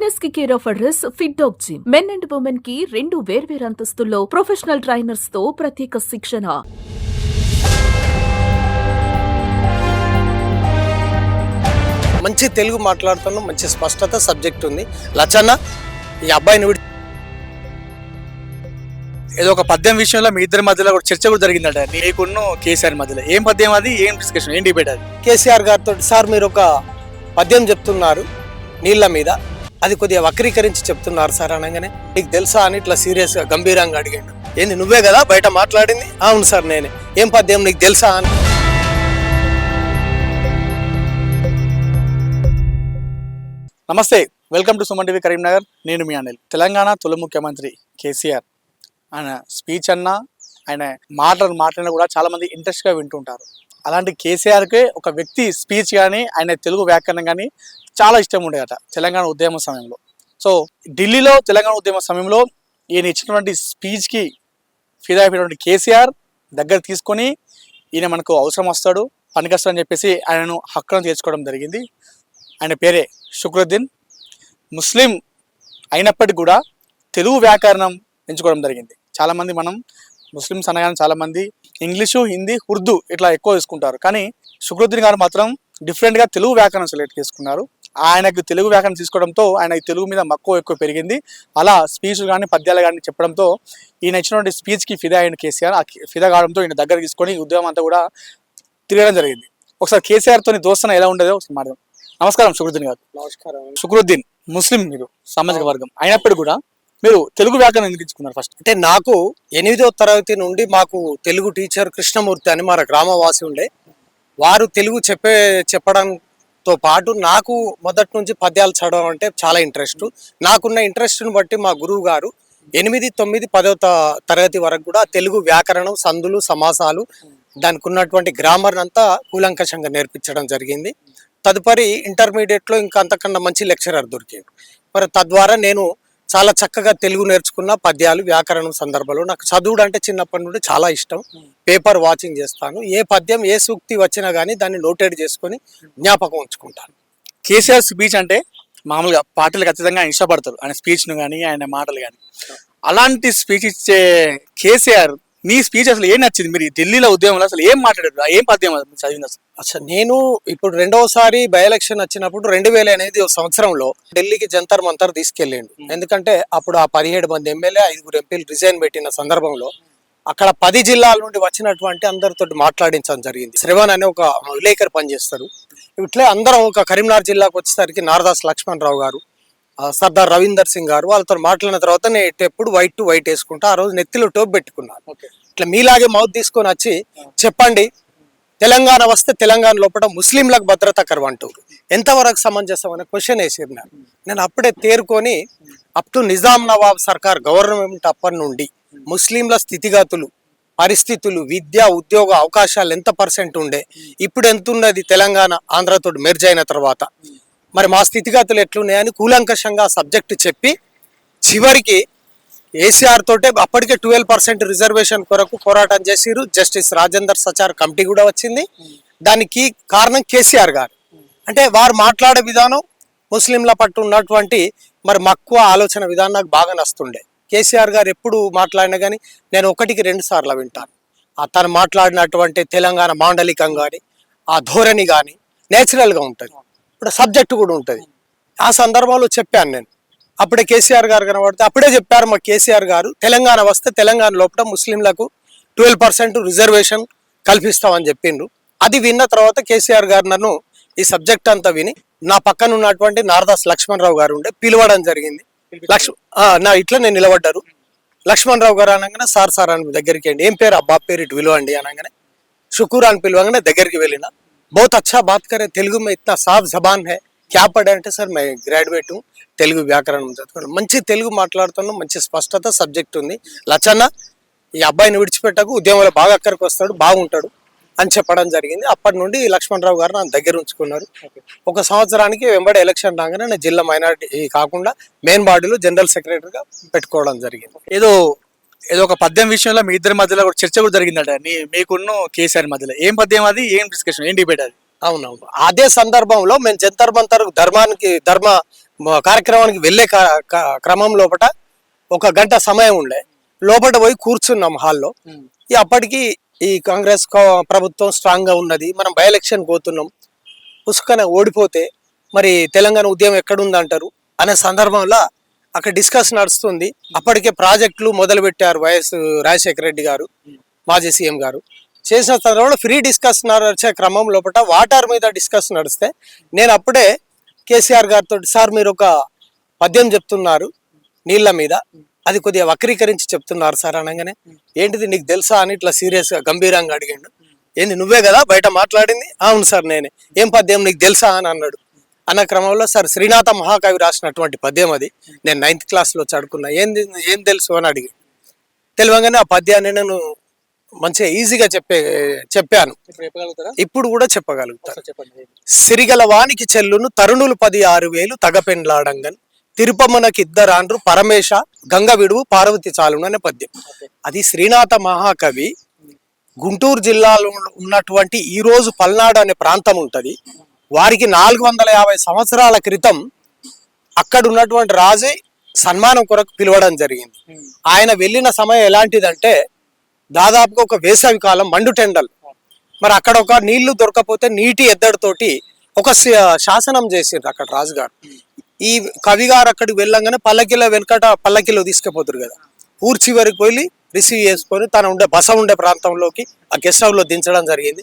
ఫిట్నెస్కి care of address fit dog gym men and ఉమెన్కి రెండు వేర్వేరు అంతస్తుల్లో ప్రొఫెషనల్ ట్రైనర్స్తో ప్రత్యేక శిక్షణ. మంచి తెలుగు మాట్లాడుతున్నాం మంచి స్పష్టత సబ్జెక్ట్ ఉంది. లచ్చన్న ఈ అబ్బాయిని విడి ఏదో ఒక పద్యం విషయంలో మీ ఇద్దరి మధ్యలో ఒక చర్చ కూడా జరిగిందట. నీకున్ను కేసీఆర్ మధ్యలో. ఏం పద్యం అది? ఏం డిస్కషన్ ఏం డిబేట్ అది? కేసీఆర్ గారితో సార్ మీరు ఒక పద్యం చెప్తున్నారు నీళ్ళ మీద. అది కొద్దిగా వక్రీకరించి చెప్తున్నారు సార్ అనగానే నీకు తెలుసా? అని ఇట్లా సీరియస్గా గంభీరంగా అడిగాడు. ఏంది నువ్వే కదా బయట మాట్లాడింది? అవును సార్ నేనే. ఏం పద్యం? నీకు తెలుసా? అని. నమస్తే welcome to Suman TV Karimnagar. నేను మీ అనిల్. తెలంగాణ తొలి ముఖ్యమంత్రి కేసీఆర్. ఆయన స్పీచ్ అన్నా ఆయన మాటలు మాట్లాడినా కూడా చాలామంది ఇంట్రెస్ట్గా వింటుంటారు. అలాంటి కేసీఆర్కే ఒక వ్యక్తి స్పీచ్ కానీ ఆయన తెలుగు వ్యాకరణం కానీ చాలా ఇష్టం ఉండేట తెలంగాణ ఉద్యమ సమయంలో. సో ఢిల్లీలో తెలంగాణ ఉద్యమ సమయంలో ఈయన ఇచ్చినటువంటి స్పీచ్కి ఫిదా అయిపోయినటువంటి కేసీఆర్ దగ్గర తీసుకొని ఈయన మనకు అవసరం వస్తాడు పనికొస్తాడని చెప్పేసి ఆయనను హక్కును తీర్చుకోవడం జరిగింది. ఆయన పేరే శుక్రుద్దీన్. ముస్లిం అయినప్పటికీ కూడా తెలుగు వ్యాకరణం ఎంచుకోవడం జరిగింది. చాలామంది మనం ముస్లిమ్స్ అనగానే చాలామంది ఇంగ్లీషు హిందీ ఉర్దూ ఇట్లా ఎక్కువ తీసుకుంటారు కానీ శుక్రుద్దీన్ గారు మాత్రం డిఫరెంట్గా తెలుగు వ్యాకరణం సెలెక్ట్ చేసుకున్నారు. ఆయనకు తెలుగు వ్యాకరణం తీసుకోవడంతో ఆయన తెలుగు మీద మక్కువ ఎక్కువ పెరిగింది. అలా స్పీచ్లు కానీ పద్యాలు కానీ చెప్పడంతో ఈయన ఇచ్చినటువంటి స్పీచ్కి ఫిదా అయిన కేసీఆర్ ఆ ఫిదా కావడంతో ఈయన దగ్గర తీసుకొని ఉద్యమం అంతా కూడా తిరగడం జరిగింది. ఒకసారి కేసీఆర్ తోని దోస్తన ఎలా ఉండేదో ఒకసారి మాట్లాడదాం. నమస్కారం శుక్రుద్దీన్ గారు. నమస్కారం. శుక్రుద్దీన్ ముస్లిం మీరు సామాజిక వర్గం. అయినప్పటికీ కూడా మీరు తెలుగు వ్యాకరణం ఎందుకు ఎంచుకున్నారు ఫస్ట్ అంటే నాకు ఎనిమిదో తరగతి నుండి మాకు తెలుగు టీచర్ కృష్ణమూర్తి అని మన గ్రామవాసి ఉండే. వారు తెలుగు చెప్పే తో పాటు నాకు మొదటి నుంచి పద్యాలు చదవడం అంటే చాలా ఇంట్రెస్ట్. నాకున్న ఇంట్రెస్ట్ని బట్టి మా గురువు గారు ఎనిమిది తొమ్మిది పదవ తరగతి వరకు కూడా తెలుగు వ్యాకరణం సందులు సమాసాలు దానికి ఉన్నటువంటి గ్రామర్ అంతా కూలంకషంగా నేర్పించడం జరిగింది. తదుపరి ఇంటర్మీడియట్లో ఇంకా అంతకన్నా మంచి లెక్చరర్ దొరికాడు మరి తద్వారా నేను చాలా చక్కగా తెలుగు నేర్చుకున్న పద్యాలు వ్యాకరణం సందర్భంలో. నాకు చదువుడు అంటే చిన్నప్పటి నుండి చాలా ఇష్టం. పేపర్ వాచింగ్ చేస్తాను. ఏ పద్యం ఏ సూక్తి వచ్చినా కానీ దాన్ని నోటెడ్ చేసుకొని జ్ఞాపకం ఉంచుకుంటాను. కేసీఆర్ స్పీచ్ అంటే మామూలుగా పాటలు ఖచ్చితంగా ఇష్టపడతారు. ఆయన స్పీచ్ను కానీ ఆయన మాటలు కానీ అలాంటి స్పీచ్ ఇచ్చే కేసీఆర్ మీ స్పీచ్ అసలు ఏం నచ్చింది? మీరు ఢిల్లీలో ఉద్యమంలో అసలు ఏం మాట్లాడారు? ఏం పద్యం చదివింది అసలు? అచ్చా నేను ఇప్పుడు రెండవసారి బై ఎలక్షన్ వచ్చినప్పుడు రెండు వేల ఎనిమిది సంవత్సరంలో ఢిల్లీకి జంతర్ మంతర్ తీసుకెళ్ళిండు. ఎందుకంటే అప్పుడు ఆ పదిహేడు మంది ఎమ్మెల్యే ఐదుగురు ఎంపీలు రిజైన్ పెట్టిన సందర్భంలో అక్కడ పది జిల్లాల నుండి వచ్చినటువంటి అందరితో మాట్లాడించడం జరిగింది. శ్రవణ్ అనే ఒక విలేకరు పనిచేస్తారు ఇట్లే అందరం ఒక కరీంనగర్ జిల్లాకు వచ్చేసరికి నారదాస్ లక్ష్మణ్ రావు గారు సర్దార్ రవీందర్ సింగ్ గారు వాళ్ళతో మాట్లాడిన తర్వాత నేను ఇటు ఎప్పుడు వైట్ టు వైట్ వేసుకుంటా ఆ రోజు నెత్తిలో టోప్ పెట్టుకున్నాను. ఇట్లా మీలాగే మౌత్ తీసుకొని వచ్చి చెప్పండి తెలంగాణ వస్తే తెలంగాణ లోపల ముస్లింలకు భద్రత కరువు అంటారు ఎంతవరకు సమంజసం అనే క్వశ్చన్ నాకు నేను అప్పుడే తేరుకొని అప్ టు నిజాం నవాబ్ సర్కార్ గవర్నమెంట్ అప్పటి నుండి ముస్లింల స్థితిగతులు పరిస్థితులు విద్య ఉద్యోగ అవకాశాలు ఎంత పర్సెంట్ ఉండే ఇప్పుడు ఎంత ఉన్నది తెలంగాణ ఆంధ్రతో మెర్జ్ అయిన తర్వాత. మరి మా స్థితిగతులు ఎట్లున్నాయని కూలంకషంగా సబ్జెక్ట్ చెప్పి చివరికి ఏసీఆర్ తోటే అప్పటికే ట్వెల్వ్ పర్సెంట్ రిజర్వేషన్ కొరకు పోరాటం చేసిరు జస్టిస్ రాజేందర్ సచార్ కమిటీ కూడా వచ్చింది. దానికి కారణం కేసీఆర్ గారు. అంటే వారు మాట్లాడే విధానం ముస్లింల పట్టు ఉన్నటువంటి మరి మక్కువ ఆలోచన విధానం నాకు బాగా నస్తుండే కేసీఆర్ గారు ఎప్పుడు మాట్లాడినా కానీ నేను ఒకటికి రెండు సార్లు వింటాను. ఆ తను మాట్లాడినటువంటి తెలంగాణ మాండలికం కానీ ఆ ధోరణి కానీ నేచురల్గా ఉంటుంది. ఇప్పుడు సబ్జెక్ట్ కూడా ఉంటుంది. ఆ సందర్భంలో చెప్పాను నేను. అప్పుడే కేసీఆర్ గారు కనబడితే అప్పుడే చెప్పారు మా కేసీఆర్ గారు తెలంగాణ వస్తే తెలంగాణ లోపల ముస్లింలకు ట్వెల్వ్ పర్సెంట్ రిజర్వేషన్ కల్పిస్తామని చెప్పిండ్రు. అది విన్న తర్వాత కేసీఆర్ గారు నన్ను ఈ సబ్జెక్ట్ అంతా విని నా పక్కన ఉన్నటువంటి నారదాస్ లక్ష్మణరావు గారు ఉండే పిలవడం జరిగింది. లక్ష్మ నా ఇట్లా నేను నిలబడ్డారు. లక్ష్మణరావు గారు అనగానే సార్ సార్ అని దగ్గరికి అండి ఏం పేరు? అబ్బా పేరు ఇటు విలువండి అనగానే షుకూర్ అని పిలవగానే దగ్గరికి వెళ్ళిన. बहुत अच्छा बात करे తెలుగు में इतना साफ जबान है क्या పడే అంటే సార్ మే గ్రాడ్యుయేట్ తెలుగు వ్యాకరణం చదువుకున్నాను మంచి తెలుగు మాట్లాడుతున్నాం మంచి స్పష్టత సబ్జెక్ట్ ఉంది లచన్న ఈ అబ్బాయిని విడిచిపెట్టకు ఉద్యమంలో బాగా అక్కడికి వస్తాడు బాగుంటాడు అని చెప్పడం జరిగింది అప్పటి నుండి లక్ష్మణరావు గారు నా దగ్గర ఉంచుకున్నారు ఒక సంవత్సరానికి వెంబడి ఎలక్షన్ రాగానే నేను జిల్లా మైనారిటీ కాకుండా మెయిన్ బాడీలో జనరల్ సెక్రటరీగా పెట్టుకోవడం జరిగింది ఏదో ఏదో ఒక పద్యం విషయంలో మీ ఇద్దరి మధ్యలో ఒక చర్చ కూడా జరిగిందట. నీ మీకున్ను కేసీఆర్ మధ్యలో. ఏం పద్యం అది? ఏం డిస్కషన్ ఏం డిబేట్ అది? అవునవును. అదే సందర్భంలో మేము జంతర్ మంతర్ ధర్మానికి ధర్మ కార్యక్రమానికి వెళ్ళే క్రమం లోపట ఒక గంట సమయం ఉండే. లోపల పోయి కూర్చున్నాం హాల్లో. ఈ అప్పటికి ఈ కాంగ్రెస్ ప్రభుత్వం స్ట్రాంగ్గా ఉన్నది. మనం బై ఎలక్షన్ పోతున్నాం. పుసుకన ఓడిపోతే మరి తెలంగాణ ఉద్యమం ఎక్కడుంది అంటారు అనే సందర్భంలో అక్కడ డిస్కస్ నడుస్తుంది. అప్పటికే ప్రాజెక్టులు మొదలు పెట్టారు వైఎస్ రాజశేఖర రెడ్డి గారు మాజీ సీఎం గారు. చేసిన తర్వాత ఫ్రీ డిస్కస్ నడిచే క్రమం లోపల వాటర్ మీద డిస్కస్ నడిస్తే నేను అప్పుడే కేసీఆర్ గారితో సార్ మీరు ఒక పద్యం చెప్తున్నారు నీళ్ళ మీద. అది కొద్దిగా వక్రీకరించి చెప్తున్నారు సార్ అనగానే ఏంటిది నీకు తెలుసా? అని ఇట్లా సీరియస్గా గంభీరంగా అడిగాడు. ఏంది నువ్వే కదా బయట మాట్లాడింది? అవును సార్ నేనే. ఏం పద్యం నీకు తెలుసా? అని అన్నాడు. అన్న క్రమంలో సార్ శ్రీనాథ మహాకవి రాసినటువంటి పద్యం అది. నేను నైన్త్ క్లాస్లో చదువుకున్నా. ఏంది ఏం తెలుసు అని అడిగి. తెలియగానే ఆ పద్యాన్ని నేను మంచిగా ఈజీగా చెప్పే చెప్పాను. ఇప్పుడు కూడా చెప్పగలుగుతాను సిరిగల వానికి చెల్లును తరుణులు పది ఆరు వేలు తగపెండ్లాడంగన్. తిరుపమ్మనకి ఇద్దరాండ్రు పరమేశ గంగ విడువు పార్వతి చాలును అనే పద్యం. అది శ్రీనాథ మహాకవి గుంటూరు జిల్లాలో ఉన్నటువంటి ఈ రోజు పల్నాడు అనే ప్రాంతం ఉంటది. వారికి నాలుగు వందల యాభై సంవత్సరాల క్రితం అక్కడ ఉన్నటువంటి రాజే సన్మానం కొరకు పిలవడం జరిగింది. ఆయన వెళ్ళిన సమయం ఎలాంటిదంటే దాదాపుగా ఒక వేసవి కాలం మండు టెండల్. మరి అక్కడ ఒక నీళ్ళు దొరకపోతే నీటి ఎద్దడితోటి ఒక శాసనం చేసిండ్రు అక్కడ రాజుగారు. ఈ కవి గారు అక్కడికి వెళ్ళంగానే పల్లకిలో వెనకట పల్లకిలో తీసుకుపోతారు కదా. ఊర్చి వరకు వెళ్ళి రిసీవ్ చేసుకొని తన ఉండే బస ఉండే ప్రాంతంలోకి ఆ గెస్ట్ హౌస్లో దించడం జరిగింది.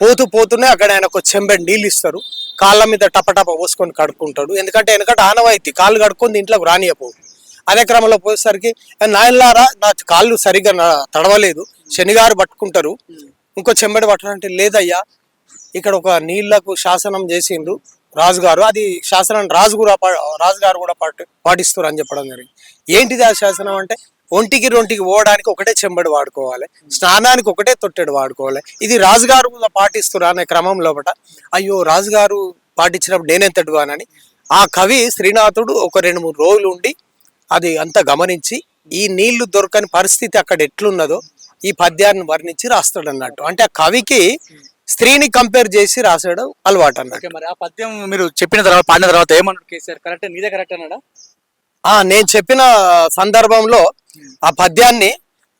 పోతూ పోతూనే అక్కడ ఆయన ఒక చెంబెడ్ నీళ్ళు ఇస్తారు. కాళ్ళ మీద టపటప పోసుకొని కడుక్కుంటాడు. ఎందుకంటే వెనకట ఆనవాయితీ కాళ్ళు కడుక్కొని ఇంట్లోకి రానియపోవు అదే క్రమంలో పోయేసరికి నాయనలారా నా కాళ్ళు సరిగ్గా తడవలేదు శనిగారు పట్టుకుంటారు. ఇంకో చెంబడి పట్టాలంటే లేదయ్యా. ఇక్కడ ఒక నీళ్ళకు శాసనం చేసిండ్రు రాజుగారు. అది శాసనం రాజు కూడా రాజుగారు కూడా పాటి పాటిస్తారు అని చెప్పడం జరిగింది. ఏంటిది ఆ శాసనం అంటే ఒంటికి రొంటికి పోవడానికి ఒకటే చెంబడి వాడుకోవాలి స్నానానికి ఒకటే తొట్టెడు వాడుకోవాలి. ఇది రాజుగారు కూడా పాటిస్తున్నారు అనే క్రమం లోపల అయ్యో రాజుగారు పాటించినప్పుడు నేనెంతటి అని ఆ కవి శ్రీనాథుడు ఒక రెండు మూడు రోజులు ఉండి అది అంతా గమనించి ఈ నీళ్ళు దొరకని పరిస్థితి అక్కడ ఎట్లున్నదో ఈ పద్యాన్ని వర్ణించి రాస్తాడు అన్నట్టు. అంటే ఆ కవికి స్త్రీని కంపేర్ చేసి రాసాడు అలవాటు అన్నట్టు. మరి ఆ పద్యం మీరు చెప్పిన తర్వాత పాడిన తర్వాత ఏమన్నాడు కేసీఆర్? కరెక్ట్ నీదే కరెక్ట్ అన్నాడా? ఆ నేను చెప్పిన సందర్భంలో ఆ పద్యాన్ని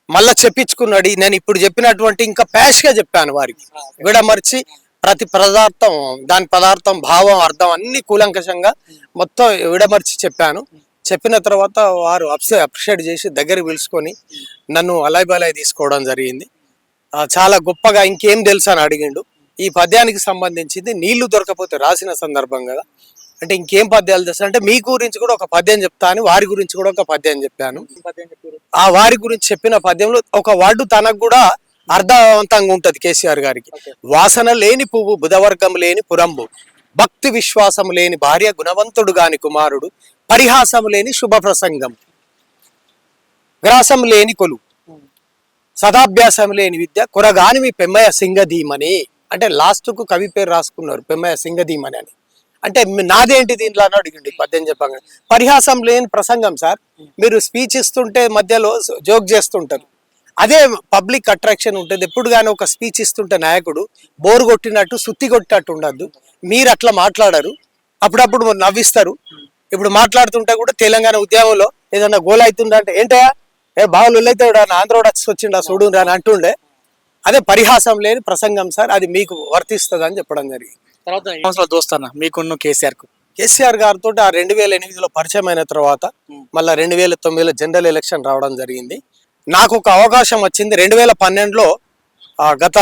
మళ్ళా చెప్పించుకున్నాడు. నేను ఇప్పుడు చెప్పినటువంటి ఇంకా ప్యాష్గా చెప్పాను వారికి. విడమర్చి ప్రతి పదార్థం దాని పదార్థం భావం అర్థం అన్ని కూలంకషంగా మొత్తం విడమర్చి చెప్పాను. చెప్పిన తర్వాత వారు అప్సే అప్రిషియేట్ చేసి దగ్గరికి పిలుచుకొని నన్ను అలాయ్ తీసుకోవడం జరిగింది. చాలా గొప్పగా ఇంకేం తెలుసు అని అడిగిండు. ఈ పద్యానికి సంబంధించింది నీళ్ళు దొరకపోతే రాసిన సందర్భం కదా. అంటే ఇంకేం పద్యాలు తెలుసు అంటే మీ గురించి కూడా ఒక పద్యం చెప్తా అని వారి గురించి కూడా ఒక పద్యం చెప్పాను. ఆ వారి గురించి చెప్పిన పద్యంలో ఒక వార్డు తనకు కూడా అర్థవంతంగా ఉంటది కేసీఆర్ గారికి. వాసన లేని పువ్వు బుధవర్గం లేని పురంబు భక్తి విశ్వాసం లేని భార్య గుణవంతుడు గాని కుమారుడు పరిహాసం లేని శుభ ప్రసంగం గ్రాసం లేని కొలు సదాభ్యాసం లేని విద్య కొరగాని మీ పెమ్మయ్య సింగధీమని. అంటే లాస్ట్కు కవి పేరు రాసుకున్నారు పెమ్మయ్య సింగధీమని అని. అంటే నాదేంటి దీంట్లో అని అడిగిండి పద్యం చెప్పంగా పరిహాసం లేని ప్రసంగం సార్. మీరు స్పీచ్ ఇస్తుంటే మధ్యలో జోక్ చేస్తుంటారు. అదే పబ్లిక్ అట్రాక్షన్ ఉంటుంది. ఎప్పుడు కానీ ఒక స్పీచ్ ఇస్తుంటే నాయకుడు బోరు కొట్టినట్టు సుత్తి కొట్టినట్టు ఉండద్దు. మీరు అట్లా మాట్లాడరు. అప్పుడప్పుడు నవ్విస్తారు. ఇప్పుడు మాట్లాడుతుంటే కూడా తెలంగాణ ఉద్యమంలో ఏదన్నా గోల్ అవుతుందా అంటే ఏంటయ్యా ఏ బావులు అయితే ఆంధ్రోడు వచ్చి వచ్చిండా చూడు అని అంటుండే. అదే పరిహాసం లేని ప్రసంగం సార్. అది మీకు వర్తిస్తుంది అని చెప్పడం జరిగింది. తర్వాత సంవత్సరాల దోస్తానా మీకున్న కేసీఆర్కు కేసీఆర్ గారితో ఆ రెండు వేల ఎనిమిదిలో పరిచయం అయిన తర్వాత మళ్ళీ రెండు వేల తొమ్మిదిలో జనరల్ ఎలక్షన్ రావడం జరిగింది. నాకు ఒక అవకాశం వచ్చింది. రెండు వేల పన్నెండులో ఆ, గత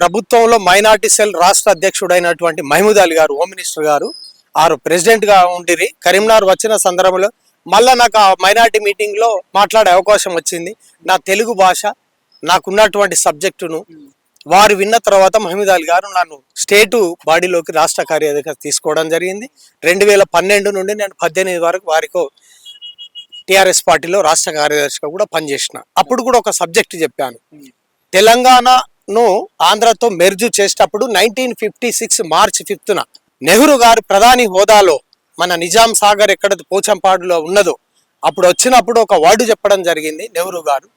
ప్రభుత్వంలో మైనార్టీ సెల్ రాష్ట్ర అధ్యక్షుడైనటువంటి మహమూద్ అలీ గారు హోమ్ మినిస్టర్ గారు ఆరు ప్రెసిడెంట్గా ఉండిరి. కరీంనగర్ వచ్చిన సందర్భంలో మళ్ళా నాకు ఆ మైనార్టీ మీటింగ్లో మాట్లాడే అవకాశం వచ్చింది. నా తెలుగు భాష నాకున్నటువంటి సబ్జెక్టును వారు విన్న తర్వాత మహమీద్ అలీ గారు నన్ను స్టేటు బాడీలోకి రాష్ట్ర కార్యదర్శిగా తీసుకోవడం జరిగింది. రెండు వేల పన్నెండు నుండి నేను పద్దెనిమిది వరకు వారికో టిఆర్ఎస్ పార్టీలో రాష్ట్ర కార్యదర్శిగా కూడా పనిచేసిన. అప్పుడు కూడా ఒక సబ్జెక్ట్ చెప్పాను. తెలంగాణను ఆంధ్రతో మెర్జు చేసేటప్పుడు నైన్టీన్ ఫిఫ్టీ సిక్స్ మార్చ్ ఫిఫ్త్న నెహ్రూ గారు ప్రధాని హోదాలో మన నిజాం సాగర్ ఎక్కడ పోచంపాడులో ఉన్నదో అప్పుడు వచ్చినప్పుడు ఒక వర్డ్ చెప్పడం జరిగింది నెహ్రూ గారు.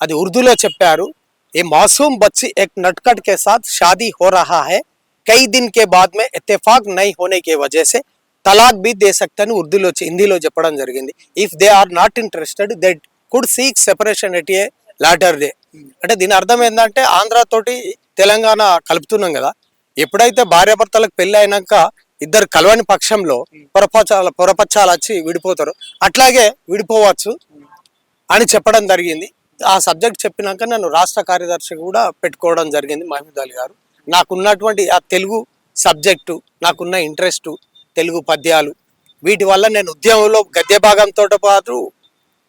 అది ఉర్దూలో చెప్పారు. ఏ మాసూమ్ బచ్చి एक नटखट के साथ शादी हो रहा है कई दिन के बाद में इत्तेफाक नहीं होने की वजह से తలాక్ బి దే సక్త్ అని ఉర్దూలో చె- హిందీలో చెప్పడం జరిగింది if they are not interested they could seek separation at a later day అంటే దీని అర్థం ఏంటంటే ఆంధ్ర తోటి తెలంగాణ కలుపుతున్నాం కదా ఎప్పుడైతే భార్యాభర్తలకు పెళ్లి అయినాక ఇద్దరు కలవని పక్షంలో పొరపచాల పొరపచ్చాలు వచ్చి విడిపోతారు అట్లాగే విడిపోవచ్చు అని చెప్పడం జరిగింది ఆ సబ్జెక్ట్ చెప్పినాక నన్ను రాష్ట్ర కార్యదర్శి కూడా పెట్టుకోవడం జరిగింది మహమూద్ అలీ గారు. నాకున్నటువంటి ఆ తెలుగు సబ్జెక్టు నాకున్న ఇంట్రెస్ట్ తెలుగు పద్యాలు వీటి వల్ల నేను ఉద్యమంలో గద్య భాగంతో పాటు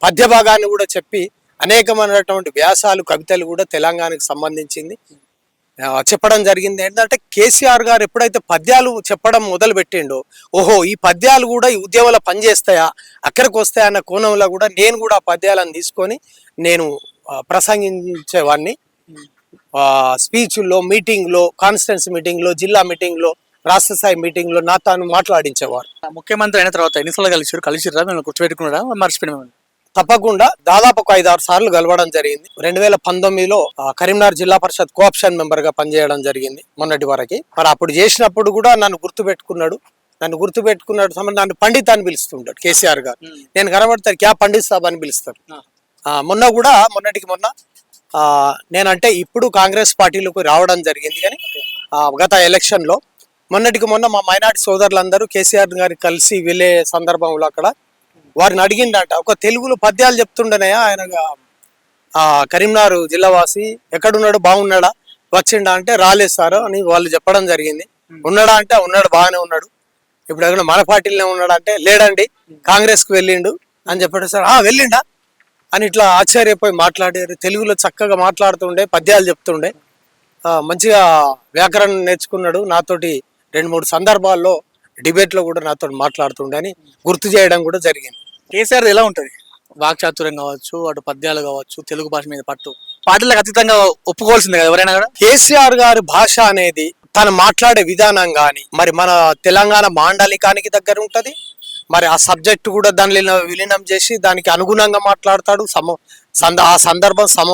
పద్య భాగాన్ని కూడా చెప్పి అనేకమైనటువంటి వ్యాసాలు కవితలు కూడా తెలంగాణకు సంబంధించింది. చెప్పడం జరిగింది. ఏంటంటే కేసీఆర్ గారు ఎప్పుడైతే పద్యాలు చెప్పడం మొదలు పెట్టిండో ఓహో ఈ పద్యాలు కూడా ఈ ఉద్యమాల పనిచేస్తాయా అక్కడికి వస్తాయా అన్న కోణంలో కూడా నేను కూడా ఆ పద్యాలను తీసుకొని నేను ప్రసంగించేవాడిని. స్పీచ్లో మీటింగ్లో కాన్స్టిట్యున్సీ మీటింగ్లో జిల్లా మీటింగ్లో రాష్ట్ర స్థాయి మీటింగ్లో నా తాను మాట్లాడించేవారు. ముఖ్యమంత్రి అయిన తర్వాత ఎన్నిసార్లు కలిసిరు? కలిసిరా మేము గుర్తుపెట్టుకున్నారా? మర్చిపోయినా తప్పకుండా దాదాపు ఒక ఐదు ఆరు సార్లు కలవడం జరిగింది. రెండు వేల పంతొమ్మిదిలో కరీంనగర్ జిల్లా పరిషత్ కోఆప్షన్ మెంబర్గా పనిచేయడం జరిగింది మొన్నటి వరకు. మరి అప్పుడు చేసినప్పుడు కూడా నన్ను గుర్తు పెట్టుకున్నాడు నన్ను గుర్తు పెట్టుకున్నాడు సమయం నన్ను పండిత్ అని పిలుస్తుంటాడు కేసీఆర్ గారు. నేను కనబడతాను క్యా పండిత్ సాబ్ అని పిలుస్తారు. ఆ, మొన్న కూడా మొన్నటికి మొన్న ఆ, నేనంటే ఇప్పుడు కాంగ్రెస్ పార్టీలోకి రావడం జరిగింది కానీ గత ఎలక్షన్లో మొన్నటికి మొన్న మా మైనార్టీ సోదరులందరూ కేసీఆర్ గారికి కలిసి వెళ్ళే సందర్భంలో అక్కడ వారిని అడిగిండట. ఒక తెలుగులో పద్యాలు చెప్తుండేనయ్యా. ఆయన ఆ కరీంనగర్ జిల్లావాసి ఎక్కడున్నాడు బాగున్నాడా వచ్చిండా అంటే రాలేదు సార్ అని వాళ్ళు చెప్పడం జరిగింది. ఉన్నాడా అంటే ఉన్నాడు బాగానే ఉన్నాడు. ఇప్పుడు ఎక్కడ మన పార్టీలోనే ఉన్నాడా అంటే లేడండి కాంగ్రెస్కు వెళ్ళిండు అని చెప్పాడు. సార్ ఆ వెళ్ళిండా అని ఇట్లా ఆశ్చర్యపోయి మాట్లాడారు. తెలుగులో చక్కగా మాట్లాడుతుండే పద్యాలు చెప్తుండే. మంచిగా వ్యాకరణం నేర్చుకున్నాడు. నాతోటి రెండు మూడు సందర్భాల్లో డిబేట్లో కూడా నాతో మాట్లాడుతుండే అని గుర్తు చేయడం కూడా జరిగింది. కేసీఆర్ ఎలా ఉంటది? వాక్చాతుర్యం కావచ్చు అటు పద్యాలు కావచ్చు తెలుగు భాష మీద పట్టు. పాటలకు అతీతంగా ఒప్పుకోవాల్సిందే కదా ఎవరైనా కూడా? కేసీఆర్ గారి భాష అనేది తను మాట్లాడే విధానం గాని మరి మన తెలంగాణ మాండలికానికి దగ్గర ఉంటది? మరి ఆ సబ్జెక్ట్ కూడా దానిలో విలీనం చేసి దానికి అనుగుణంగా మాట్లాడతాడు సమ సంద ఆ సందర్భం సమ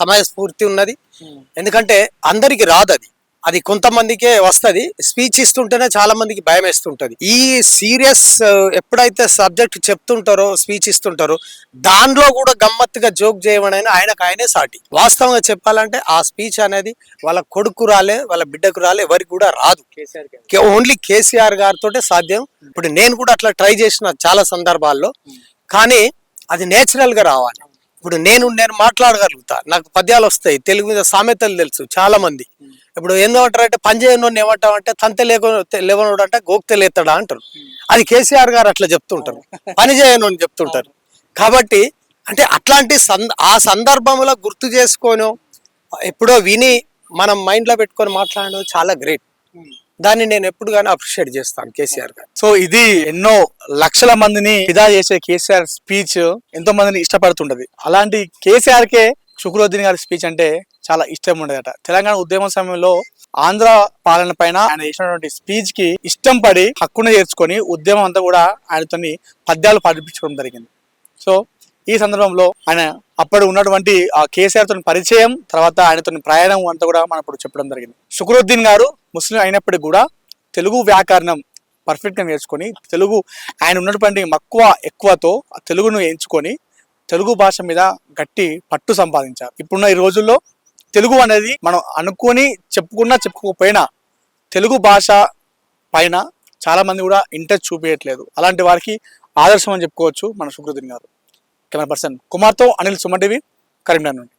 సమయస్ఫూర్తి ఉన్నది. ఎందుకంటే అందరికి రాదు అది అది కొంతమందికే వస్తది. స్పీచ్ ఇస్తుంటేనే చాలా మందికి భయం వేస్తుంటది. ఈ సీరియస్ ఎప్పుడైతే సబ్జెక్ట్ చెప్తుంటారో స్పీచ్ ఇస్తుంటారో దానిలో కూడా గమ్మత్తుగా జోక్ చేయమని ఆయనకు ఆయనే సాటి. వాస్తవంగా చెప్పాలంటే ఆ స్పీచ్ అనేది వాళ్ళ కొడుకు రాలే వాళ్ళ బిడ్డకు రాలే ఎవరికి కూడా రాదు. ఓన్లీ కేసీఆర్ గారితో సాధ్యం. ఇప్పుడు నేను కూడా అట్లా ట్రై చేసిన చాలా సందర్భాల్లో. కానీ అది నేచురల్గా రావాలి. ఇప్పుడు నేను నేను మాట్లాడగలుగుతా. నాకు పద్యాలు వస్తాయి. తెలుగు మీద సామెతలు తెలుసు చాలా మంది. ఇప్పుడు ఏందంటారు అంటే పనిచేయనోని ఏమంటాం అంటే తంతె లేక లేవనోడు అంటే గోక్తే లేతాడా అంటారు. అది కేసీఆర్ గారు అట్లా చెప్తుంటారు. పని చేయను చెప్తుంటారు. కాబట్టి అంటే అట్లాంటి సంద ఆ సందర్భంలో గుర్తు చేసుకొని ఎప్పుడో విని మనం మైండ్లో పెట్టుకొని మాట్లాడడం చాలా గ్రేట్. దాన్ని నేను ఎప్పుడు కానీ అప్రిషియేట్ చేస్తాను కేసీఆర్ గారు. సో ఇది ఎన్నో లక్షల మందిని ఫిదా చేసే కేసీఆర్ స్పీచ్ ఎంతో మందిని ఇష్టపడుతుంటది. అలాంటి కేసీఆర్ కే శుక్రుద్దీన్ గారి స్పీచ్ అంటే చాలా ఇష్టం ఉండేదట. తెలంగాణ ఉద్యమ సమయంలో ఆంధ్ర పాలన పైన ఆయన చేసినటువంటి స్పీచ్కి ఇష్టం పడి హక్కును చేర్చుకొని ఉద్యమం అంతా కూడా ఆయనతోని పద్యాలు పాటించుకోవడం జరిగింది. సో ఈ సందర్భంలో ఆయన అప్పుడు ఉన్నటువంటి ఆ కేసీఆర్ తోని పరిచయం తర్వాత ఆయనతో ప్రయాణం అంతా కూడా మనం ఇప్పుడు చెప్పడం జరిగింది. శుక్రుద్దీన్ గారు ముస్లిం అయినప్పటికీ కూడా తెలుగు వ్యాకరణం పర్ఫెక్ట్గా నేర్చుకొని తెలుగు ఆయన ఉన్నటువంటి మక్కువ ఎక్కువతో తెలుగును ఎంచుకొని తెలుగు భాష మీద గట్టి పట్టు సంపాదించారు. ఇప్పుడున్న ఈ రోజుల్లో తెలుగు అనేది మనం అనుకొని చెప్పుకున్నా చెప్పుకోకపోయినా తెలుగు భాష పైన చాలామంది కూడా ఇంట్రెస్ట్ చూపించట్లేదు అలాంటి వారికి ఆదర్శం అని చెప్పుకోవచ్చు మన సుకృతిని గారు. కెమెరా పర్సన్ కుమార్తో అనిల్ సుమన్ టీవీ కరీంనగర్ నుండి.